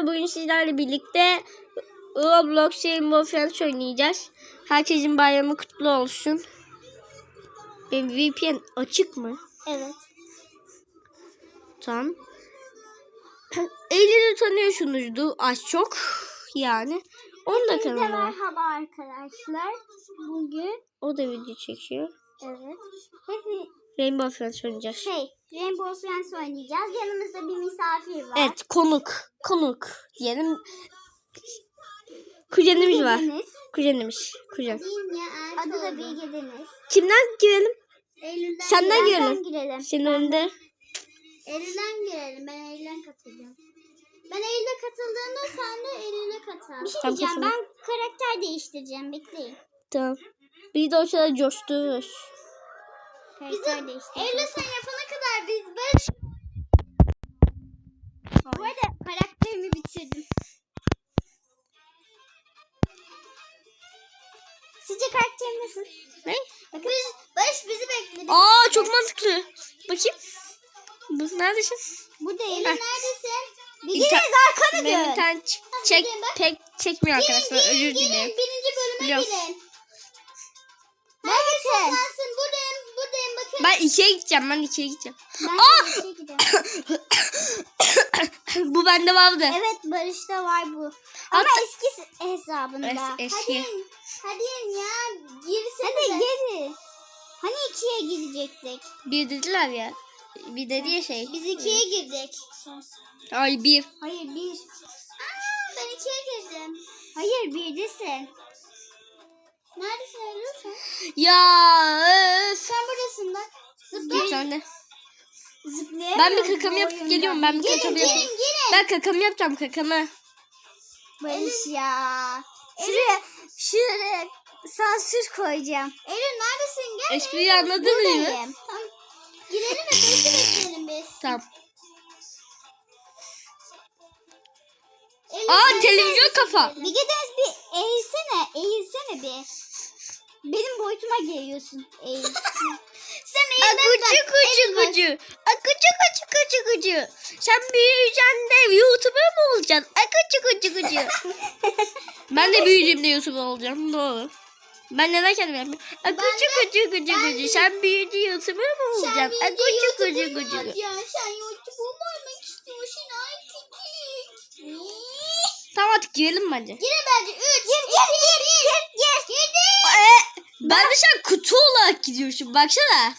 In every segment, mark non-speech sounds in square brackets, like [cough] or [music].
Bugün sizlerle birlikte Roblox Rainbow Friends oynayacağız. Herkesin bayramı kutlu olsun. Benim VPN açık mı? Evet. Tamam. [clears throat] Eylül'ü tanıyorsunuzdur az çok. Yani. Onu da kanalıma. merhaba arkadaşlar. Bugün O da video çekiyor. evet. Hep Rainbow Friends oynayacağız. şey Rainbow Friends oynayacağız. Yanımızda bir misafir var. Evet konuk. Konuk diyelim. Kuzenimiz var. Kuzenimiz. Kuzen. Adı da Bilge Deniz. Kimden girelim? Eylül'den Senden girelim. girelim. Senin önünde. Eylül'den girelim. Ben Eylül'den katılacağım. Ben Eylül'e katıldığımda sen de Eylül'e katıl. Bir şey Tamam, diyeceğim. katılın. Ben karakter değiştireceğim. Bekleyin. Tamam. Bir de o sırada coştururuz. Değiştireceğim. Eylül sen yapana kadar biz barış... Bu arada karakterimi bitirdim. Sizce karakterim nasıl? Ne? Bakın. Biz, Barış bizi bekledi. Aa çok mantıklı. Bakayım. Bu neredesin? Bu değil. Heh. Neredesin? Bir Deniz arkanı dön. internet ç- çek gelin bak. pek çekmiyor arkadaşlar. Özür dilerim. birinci bölüme girin. Ben ikiye gideceğim. Ben ikiye gideceğim. Ben Aa! şey [coughs] bu bende vardı. Evet Barış'ta var bu. Ama Hatta- eski hesabında. Es- eski. Hadi, hadi ya girsene. Hadi geri. Hani ikiye girecektik. Bir dediler ya. Bir dedi ya şey. Biz ikiye girdik. Ay bir. Hayır bir. Aa, ben ikiye girdim. Hayır birdesin. Neredesin Eylül sen? Ya öf. Sen buradasın bak. Zıpla. sen de. Zıplayamıyorum Ben bir kakamı yapıp geliyorum. Ben bir Gelin, kakamı gelin, yapıp. gelin. Ben kakamı yapacağım kakamı. Barış ya. Şuraya, şuraya sansür koyacağım. Eylül neredesin? Gel. Espriyi anladın mı? Buradayım. Tamam. Girelim ve Barış'ı bekleyelim biz. Tamam. Aa televizyon kafa. Bir gideniz bir eğilsene. Eğilsene bir. Benim boyutuma geliyorsun. [laughs] Eğil. Sen. Akucu kucu kucu. Akucu kucu kucu kucu. Sen büyüyeceksin de YouTuber mı olacaksın? Akucu kucu kucu. [laughs] ben de büyüdüğümde YouTuber olacağım. Doğru. Ben neden kendim yapmıyorum? Akucu kucu kucu kucu. Sen büyüdü YouTuber mı olacaksın? Akucu kucu kucu. Ya sen YouTube'u Tamam artık girelim bence. Gire bence. Üç. Gir gir gir gir. Gir. Girdi. Ee, ben de sen kutu olarak gidiyorsun. Baksana.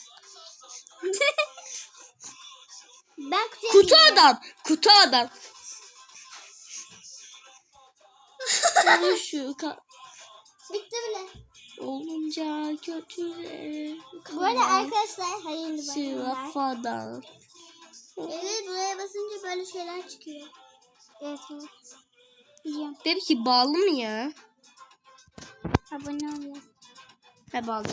[laughs] Ben kutuya Kutu gireceğim. adam. Kutu adam. [laughs] Şu Bitti bile. olunca kötüler. Bu arada arkadaşlar hayırlı bayramlar. Sırafadan. Evet buraya basınca böyle şeyler çıkıyor. Evet Biliyorum. Benimki bağlı mı ya? Abone ol. He bağlı.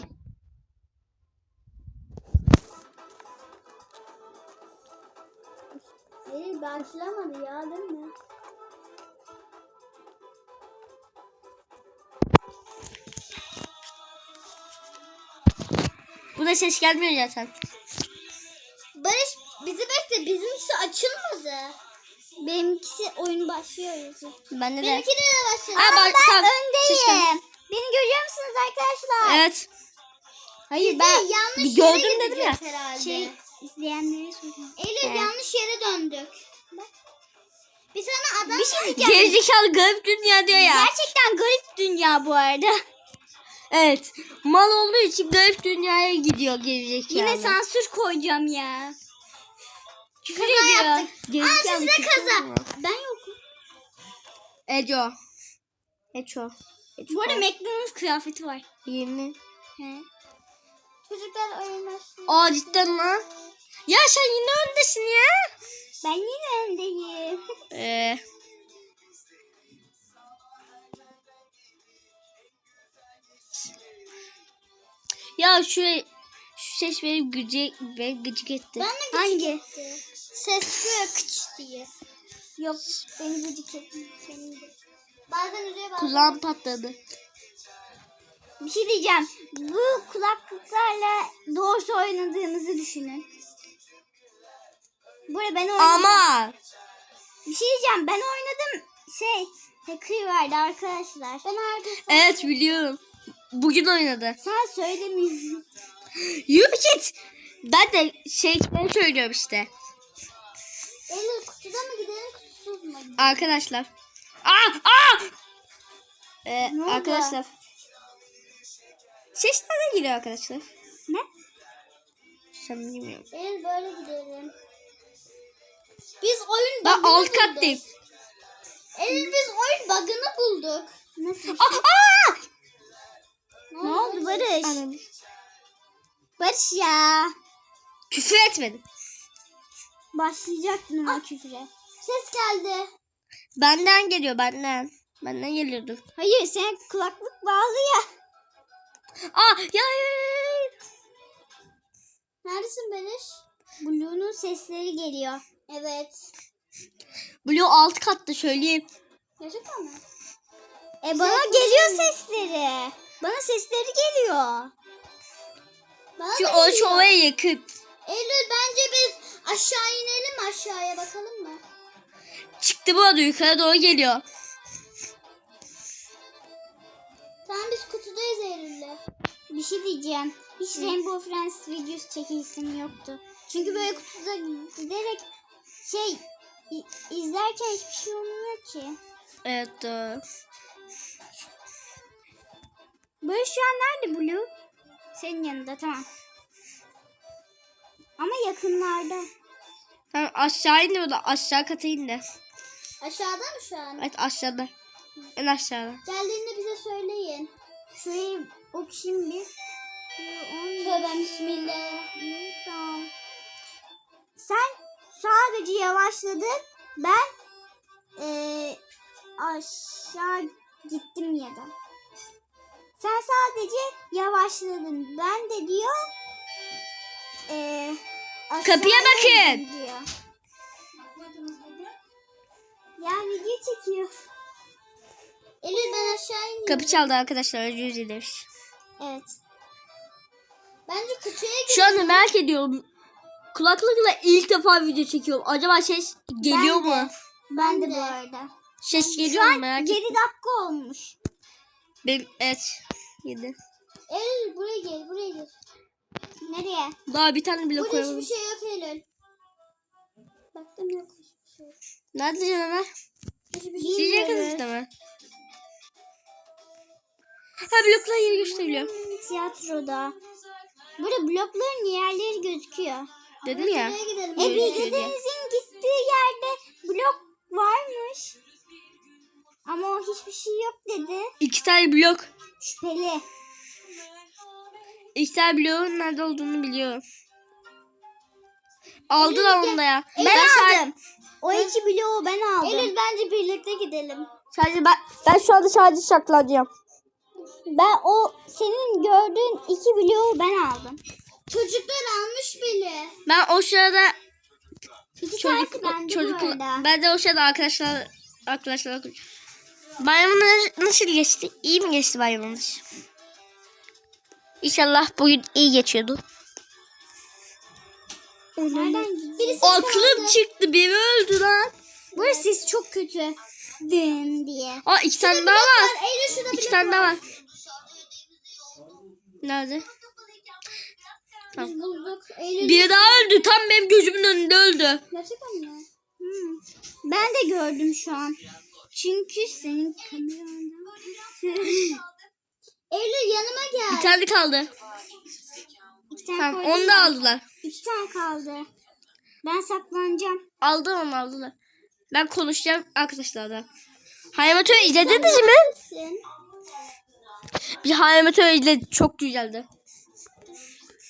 Hayır başlamadı ya değil mi? Buna ses gelmiyor zaten. Barış bizi bekle. Bizimkisi açılmadı. Benimkisi oyun başlıyor yazıyor. Ben de. Benimki de başladı. Aa, bak, ben gel- öndeyim. Beni görüyor musunuz arkadaşlar? Evet. Hayır ben yanlış gördüm dedim ya. Herhalde. Şey- izleyenlere soruyorum. Eylül He. yanlış yere döndük. Bak. Bir sana adam Bir şey Gerizekalı garip dünya diyor ya. Gerçekten garip dünya bu arada. Evet. Mal olduğu için garip dünyaya gidiyor gerizekalı. Yine sansür koyacağım ya. Küfür Kaza ediyor. yaptık. Gerizekalı Aa küfür kaza. ediyor. Ben yokum. Eco. Eco. Eco. Bu arada McDonald's kıyafeti var. Yemin. He. Çocuklar oynaşsın. Aa cidden lan. Ya sen yine öndesin ya. Ben yine öndeyim. [laughs] Ee, ya şu şu ses beni gıcık, beni gıcık etti. Ben de Hangi? Ses böyle kıç diye. Yok beni gıcık etmiyor. Bazen öyle bazen. Kulağım patladı. Bir şey diyeceğim. Bu kulaklıklarla doğrusu oynadığınızı düşünün. Buraya ben oynadım. Ama Bir şey diyeceğim. Ben oynadım. şey hacker vardı arkadaşlar. Ben artık Evet biliyorum. Bugün oynadı. sen söylemiyorsun. [laughs] Yürü git. Ben de şeyleri söylüyorum işte. Eylül kutuda mı gidelim kutusuz mu? Arkadaşlar. Aa! Aa! Ee, Ne arkadaşlar. Ses nereden geliyor arkadaşlar? Ne? Sen bilmiyorum. Eylül böyle gidelim. Biz oyun bug'ını alt bulduk. kattayım. Eylül biz oyun bug'ını bulduk. Nasıl? Aa! Aa! Ne oldu Barış? Barış ya. Küfür etmedim. Başlayacaktın ama küfüre. Ses geldi. Benden geliyor benden. Benden geliyordu. Hayır sen kulaklık bağlı ya. Aa! Ya. Neredesin Barış? Blue'nun sesleri geliyor. Evet. Blue alt katta söyleyeyim. Gerçekten mi? E bana geliyor sesleri. Bana sesleri geliyor. Bana da o şu geliyor. yakın. Eylül bence biz aşağı inelim aşağıya bakalım mı? Çıktı bu arada yukarı doğru geliyor. Tamam biz kutudayız Eylül'le. Bir şey diyeceğim. Hiç Rainbow Friends videosu çekilsim yoktu. Çünkü böyle kutuda giderek şey izlerken hiçbir şey olmuyor ki. Evet doğru. Böyle şu an nerede Blue? Senin yanında tamam. Ama yakınlarda. Tamam aşağı indi o da aşağı kata indi. Aşağıda mı şu an? Evet aşağıda. En aşağıda. Geldiğinde bize söyleyin. Şurayı okuyayım bir. Tövbe bismillah. Tamam. Sen sadece yavaşladın. Ben eee, aşağı gittim ya da. Sen sadece yavaşladın. Ben de diyor eee Kapıya bakın. Ya video çekiyor. Elif ben aşağı iniyorum. Kapı çaldı arkadaşlar özür dilemiş. Evet. Bence kutuya gir. Şu anda merak ediyorum. Kulaklıkla ilk defa video çekiyorum. Acaba ses geliyor Ben de. mu? Ben, de bu arada. Ses geliyor mu merak 7 ettim. dakika olmuş. Benim, evet. Yedi. Eylül buraya gel, buraya gel. Nereye? Daha bir tane bile Burada koyamadım. hiçbir şey yok Eylül. Baktım yok hiçbir şey. Nerede canavar? Hiçbir şey yakınızda mı? Ha bloklar yeri gösteriliyor. Tiyatroda. Burada blokların yerleri gözüküyor. Dedim ya. Gözüküyor E diye. Bilge Deniz'in gittiği yerde blok varmış. Ama o hiçbir şey yok dedi. İki tane blok. Şüpheli. Tane bloğun nerede olduğunu biliyorum. Aldılar onu da ya. Ben, aldım. O iki bloğu ben aldım. Eylül bence birlikte gidelim. Sadece ben, ben şu anda sadece saklanacağım. Ben o senin gördüğün iki bloğu ben aldım. Çocuklar almış bile. Ben o sırada İki çocuk tanesi bende çocuk bu arada. ben de o sırada arkadaşlar arkadaşlar Bayramınız nasıl geçti? İyi mi geçti bayramınız? İnşallah bugün iyi geçiyordu. Aklım çıktı. Biri öldü lan. Burası ses çok kötü. Dın diye. Aa iki tane daha var. Eylül şurada İki blok tane daha var. Nerede? Biz bulduk. Eylül. Biri daha öldü. Tam benim gözümün önünde öldü. Gerçekten mi? Hmm. Ben de gördüm şu an. Çünkü senin kameranda. [laughs] Eylül yanıma gel. Bir tane kaldı. İki tane Tamam koydum onu da ben. aldılar. İki tane kaldı. Ben saklanacağım. Aldı onu aldılar. Ben konuşacağım arkadaşlarla. Haymatör izlediniz mi? Sen. Bir Haymatör izledik. Çok güzeldi.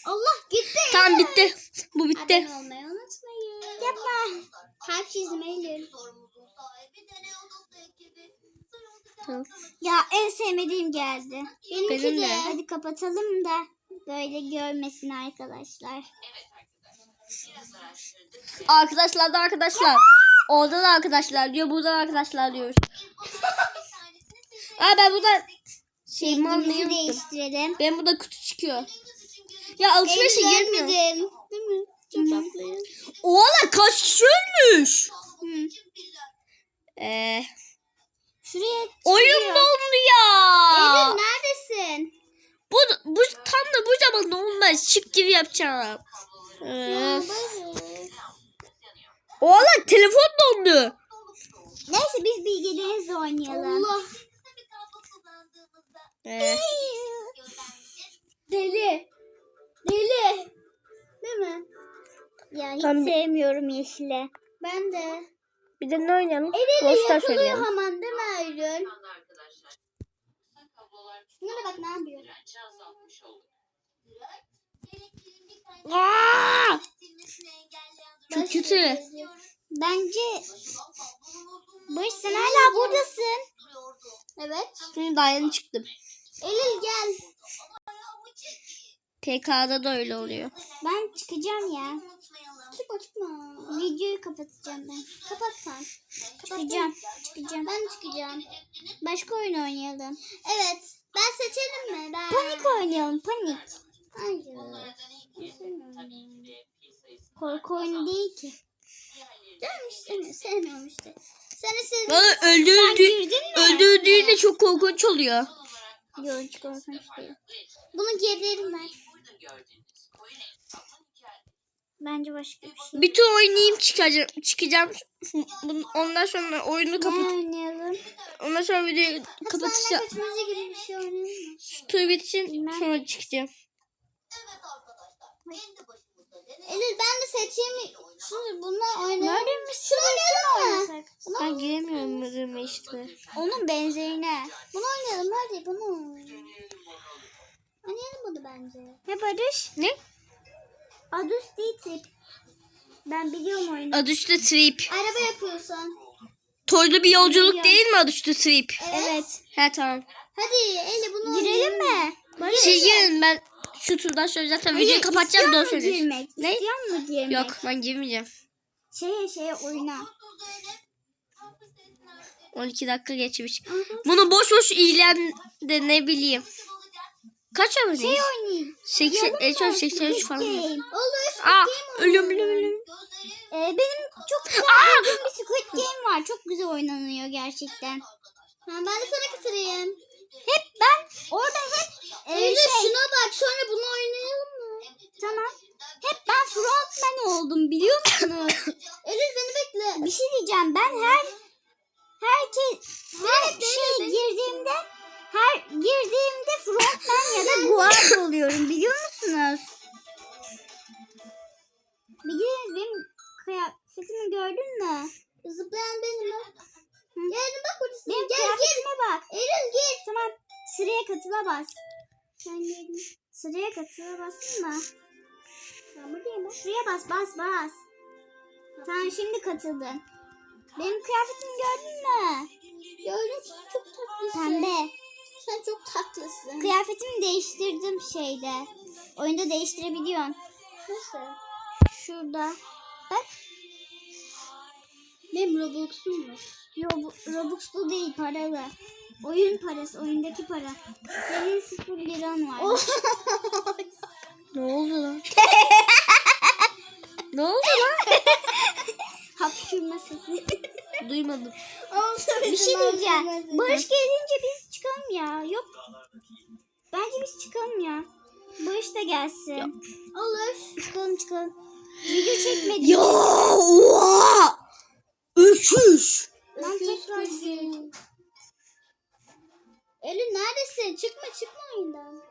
Allah gitti. Tamam bitti. Bu bitti. Abone olmayı unutmayın. Yapma. Kalp çizdim Eylül. Tamam. Ya en sevmediğim geldi. Benimki Benim de. de. Hadi kapatalım da böyle görmesin arkadaşlar. Arkadaşlar da arkadaşlar. Orada da arkadaşlar diyor. Burada da arkadaşlar diyoruz. [laughs] Aa ben burada Rengimizi unuttum. değiştirelim. Ben burada kutu çıkıyor. Ya alışverişe girmiyor. Değil mi? Çok tatlıyız. Oğlan kaç kişi ölmüş? Hı. Ee, Şuraya Oyun çıkıyor. dondu ya. Eylül neredesin? Bu, bu tam da bu zaman olmaz. Şık gibi yapacağım. Barış. Oğlan telefon dondu. Neyse biz bilgilerimizle oynayalım. Allah. Ee, Deli. Deli. Değil mi? Ya hiç Tam sevmiyorum yeşile. Ben de. Bir de ne oynayalım? Eliyle Brawl Stars yapılıyor oynayalım. hemen değil mi Eylül? Şunlara bak ne yapıyor. Aa! Çok kötü. Bence Barış sen hala buradasın. Evet. Şimdi daha yeni çıktım. Eylül gel. PK'da da öyle oluyor. Ben çıkacağım ya. Çıkma. Videoyu kapatacağım ben. Kapat sen. Çıkacağım. Çıkacağım. Ben çıkacağım. Başka oyun oynayalım. Evet. Ben seçelim mi? Ben. Panik oynayalım. Panik. Hayır. Korku oyunu değil ki. Canım işte sevmiyorum işte. Sen istedin. Bana Sen öldürdü, öldürdüğünde çok korkunç oluyor. Yok hiç korkunç değil. Bunu gerilerim ben. Bence başka bir şey. Tur oynayayım çıkacağım. çıkacağım. Ondan sonra oyunu Ne kapat. oynayalım? Ondan sonra videoyu Hapishane kapatacağım. kaçmacı gibi bir şey oynayalım mı? Şu tur bitsin Bilmem. sonra çıkacağım. Eylül ben de seçeyim. Şunu bununla oynayalım. Nerede Şunu oynayalım mı? Bunu, Ben giremiyorum bölüme işte. onun benzerine. Bunu oynayalım hadi bunu. Oynayalım bunu bence. Ne Barış? Ne? Değil tip. Ben biliyorum oyunu. Adı üstü Trip. Araba yapıyorsun. Toylu bir yolculuk Biliyorum. değil mi adı üstü Trip? Evet. He tamam. Hadi Eylül bunu Girelim mi? Barış. Siz girin ben şu turdan sonra zaten videoyu kapatacağım da o istiyor mu söyleyeyim. girmek? Ne? İstiyor mu girmek? Yok ben girmeyeceğim. Şeye şeye oyuna. 12 dakika geçmiş. Bunu boş boş ilan de ne bileyim. Kaç? Şey oynayayım. 80, en son 83 Squid falan. Game. Olur. Aa ölüm ölüm ölüm. Ee, benim çok güzel bildiğim bir Squid Game var. Çok güzel oynanıyor gerçekten. Ha, ben de sana katırayım. Hep ben orada hep e, şey. şuna bak sonra bunu oynayalım mı? Tamam. Hep ben frontman oldum biliyor musunuz? [coughs] Elif beni bekle. Bir şey diyeceğim ben her herkes her şey girdiğimde her girdiğimde frontman ya da guard oluyorum biliyor musunuz? Biliyorsunuz benim kıyafetimi gördün mü? Zıplayan benim. Geldim bak buradasın. Benim gel, kıyafetime bak. Eylül gel. Tamam sıraya katıla bas. Ben geldim. Sıraya katıla bastın mı? Ben buradayım. Şuraya bas bas bas. Tamam şimdi katıldın. Benim kıyafetimi gördün mü? Gördüm çok tatlısın. Pembe. Sen çok tatlısın. Kıyafetimi değiştirdim şeyde. Oyunda değiştirebiliyorsun. Nasıl? Şurada. Bak. Benim Robux'um. Yok bu Robux'lu değil paralı. Oyun parası, oyundaki para. Senin sıfır liran var. [laughs] Ne oldu lan? [laughs] ne oldu lan? [laughs] Hapşırma sesi. Duymadım. bir şey diyeceğim. Barış gelince biz çıkalım ya. Yok. Bence biz çıkalım ya. Barış da gelsin. Olur. Çıkalım çıkalım. Video [gasps] çekmedik. Ya oha! Öküz. Ben tekrar. Eylül neredesin? Çıkma çıkma oyundan.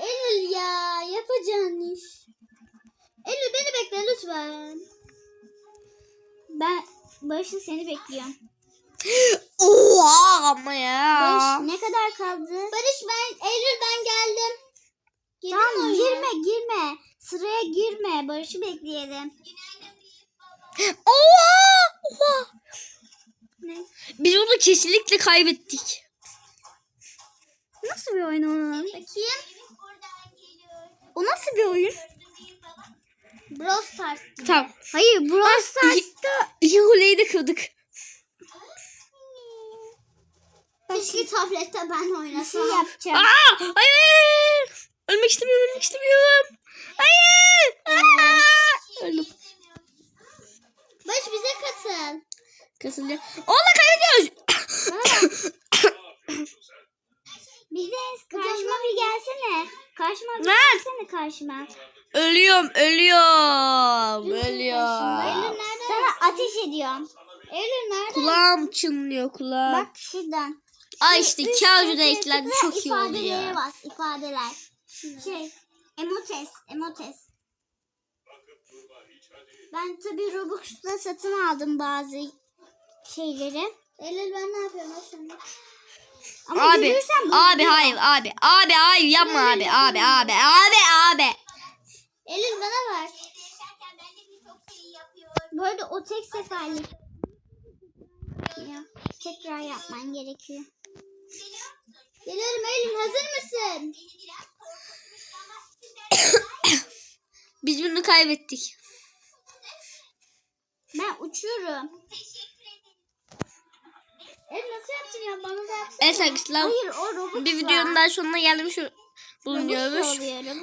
Eylül ya yapacağın iş. Eylül beni bekle lütfen. Ben Barış'ın seni bekliyorum. Oha ama ya. Barış ne kadar kaldı? Barış ben Eylül ben geldim. tamam girme girme. Sıraya girme. Barış'ı bekleyelim. Oha! Oha! Ne? Biz onu kesinlikle kaybettik. Nasıl bir oyun onun? Bakayım. O nasıl bir oyun? Brawl Stars. Tamam. Hayır Brawl Stars'ta iki kuleyi de kırdık. Keşke tablette ben oynasam. Şey yapacağım. Aa! Hayır! Ölmek istemiyorum, ölmek istemiyorum. Hayır! Aa! Öldüm. Barış bize katıl. Kasılıyor. Onunla kaybediyoruz. [coughs] Bildiğiniz karşıma bir gelsene. Karşıma bir Nerede? gelsene karşıma. Ölüyorum, ölüyorum, ölüyorum. Sana ateş ediyorum. Eylül nerede? Kulağım çınlıyor kulağım. Bak şuradan. Ay işte kağıdı da eklendi çok iyi oldu ya. bas ifadeler. Şey emotes emotes. Ben tabi Robux'la satın aldım bazı şeyleri. Eylül ben ne yapıyorum aslında? Ama Abi, abi hayır abi, abi hayır yapma abi, abi, abi, abi, abi. Eylül bana ver. Bu arada o tek seferlik. Tekrar yapman gerekiyor. Geliyorum Eylül hazır mısın? [coughs] Biz bunu kaybettik. Ben uçuyorum. Eylül nasıl yaptın ya bana da yapsana. Evet arkadaşlar Hayır o bir videonun daha sonuna gelmiş bulunuyoruz.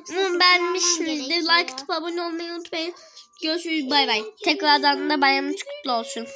Umarım beğenmişsinizdir. Like atıp abone olmayı unutmayın. Görüşürüz bay bay. Tekrardan da bayramınız kutlu olsun.